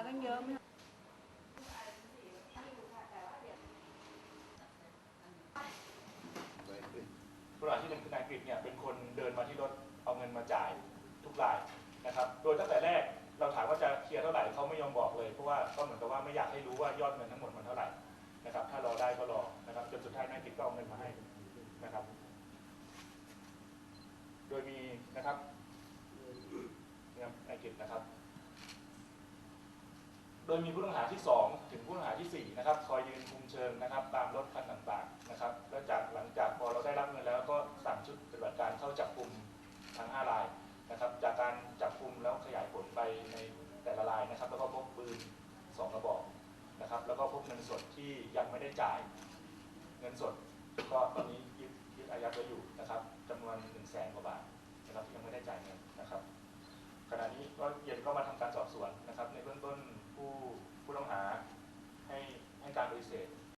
มากันเยอะไม่ผู้ต้องหาที่หนึ่งคือนายกฤษเนี่ยเป็นคนเดินมาที่รถเอาเงินมาจ่ายทุกรายนะครับ โดยตั้งแต่แรกเราถามว่าจะเคลียร์เท่าไหร่เขาไม่ยอมบอกเลยเพราะว่าก็เหมือนกับว่าไม่อยากให้รู้ว่ายอดเงินทั้งหมดมันเท่าไหร่นะครับ ถ้ารอได้ก็รอนะครับจนสุดท้ายนายกฤษก็เอาเงินมาให้นะครับ โดยมีนะครับนายกฤษนะครับ ดยมีผู้ต้องหาที่ 2 ถึงผู้ต้องหาที่ 4 นะครับ คอยยืนคุมเชิงนะครับ ตามรถคันต่างๆนะครับ แล้วจากหลังจากพอเราได้รับเงินแล้วก็สั่งชุดปฏิบัติการเข้าจับกลุ่มทั้ง5รายนะครับ จากการจับกลุ่มแล้วขยายผลไปในแต่ละรายนะครับ แล้วก็พบปืน2กระบอกนะครับ แล้วก็พบเงินสดที่ยังไม่ได้จ่าย เงินสดก็ตอนนี้ยึดยึดอายัดไว้อยู่นะครับจำนวน1 0 0 0 0แสนกว่าบาทนะครับที่ยังไม่ได้จ่ายเงินนะครับขณะนี้ก็เย็นก็มาทำการสอบ